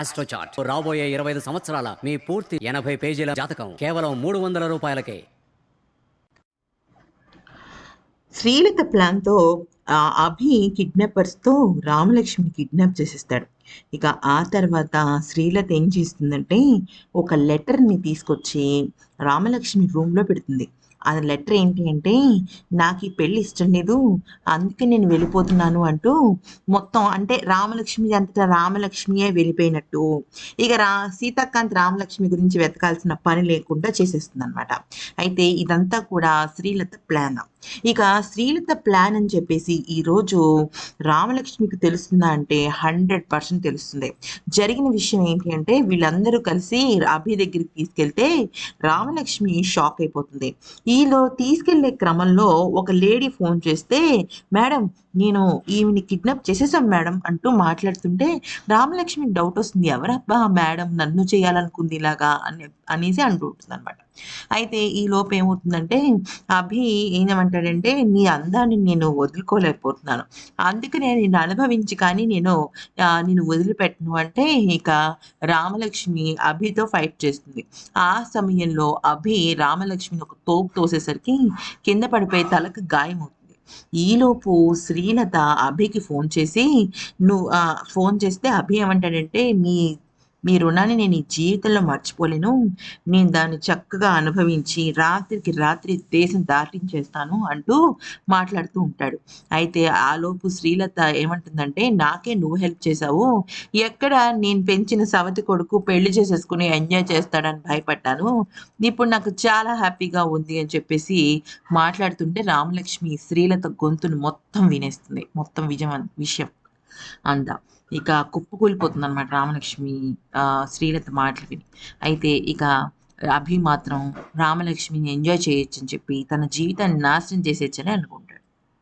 ఆస్ట్రోచార్ట్ రాబోయే ఇరవై ఐదు సంవత్సరాల మీ పూర్తి ఎనభై పేజీల జాతకం కేవలం మూడు వందల రూపాయలకే. శ్రీలత ప్లాన్తో ఆ అభి కిడ్నాపర్స్తో రామలక్ష్మి కిడ్నాప్ చేసేస్తాడు. ఇక ఆ తర్వాత శ్రీలత ఏం చేస్తుందంటే ఒక లెటర్ని తీసుకొచ్చి రామలక్ష్మి రూమ్లో పెడుతుంది. ఆ లెటర్ ఏంటి అంటే నాకు ఈ పెళ్ళి ఇష్టం లేదు అందుకే నేను వెళ్ళిపోతున్నాను అంటూ మొత్తం అంటే రామలక్ష్మి అంతటా రామలక్ష్మియే వెళ్ళిపోయినట్టు. ఇక రా సీతాకాంత్ రామలక్ష్మి గురించి వెతకాల్సిన పని లేకుండా చేసేస్తుంది అనమాట అయితే ఇదంతా కూడా శ్రీలత ప్లాన్. ఇక శ్రీలత ప్లాన్ అని చెప్పేసి ఈరోజు రామలక్ష్మికి తెలుస్తుందా అంటే హండ్రెడ్ పర్సెంట్ తెలుస్తుంది. జరిగిన విషయం ఏంటి అంటే వీళ్ళందరూ కలిసి అభి దగ్గరికి తీసుకెళ్తే రామలక్ష్మి షాక్ అయిపోతుంది. ఈలో తీసుకెళ్ళే క్రమంలో ఒక లేడీ ఫోన్ చేస్తే మేడం నేను ఈమెని కిడ్నాప్ చేసేసాం మేడం అంటూ మాట్లాడుతుంటే రామలక్ష్మికి డౌట్ వస్తుంది. ఎవరబ్బా మేడం నన్ను చేయాలనుకుంది ఇలాగా అని అనేసి అంటూ ఉంటుంది అనమాట అయితే ఈ లోపు ఏమవుతుందంటే అభి ఏమంటాడంటే నీ అందాన్ని నేను వదులుకోలేకపోతున్నాను. అందుకనే నేను అనుభవించి కానీ నేను నేను వదిలిపెట్టను. అంటే ఇక రామలక్ష్మి అభితో ఫైట్ చేస్తుంది. ఆ సమయంలో అభి రామలక్ష్మిని ఒక తోపు తోసేసరికి కింద పడిపోయి తలకు గాయమవుతుంది. ఈలోపు శ్రీలత అభికి ఫోన్ చేసి నువ్వు ఫోన్ చేస్తే అభి ఏమంటాడంటే మీ మీ రుణాన్ని నేను ఈ జీవితంలో మర్చిపోలేను. నేను దాన్ని చక్కగా అనుభవించి రాత్రికి రాత్రి దేశం దాటించేస్తాను అంటూ మాట్లాడుతూ ఉంటాడు. అయితే ఆలోపు శ్రీలత ఏమంటుందంటే నాకే నువ్వు హెల్ప్ చేశావు. ఎక్కడ నేను పెంచిన సవతి కొడుకు పెళ్ళి చేసేసుకుని ఎంజాయ్ చేస్తాడని భయపడ్డాను. ఇప్పుడు నాకు చాలా హ్యాపీగా ఉంది అని చెప్పేసి మాట్లాడుతుంటే రామలక్ష్మి శ్రీలత గొంతును మొత్తం వినేస్తుంది. మొత్తం విజయం విషయం. అంతా ఇక కుప్పకూలిపోతుంది అనమాట రామలక్ష్మి ఆ, శ్రీలత మాటలు విని అయితే ఇక అభి మాత్రం రామలక్ష్మిని ఎంజాయ్ చేయొచ్చని చెప్పి తన జీవితాన్ని నాశనం చేసేయచ్చని అనుకుంటుంది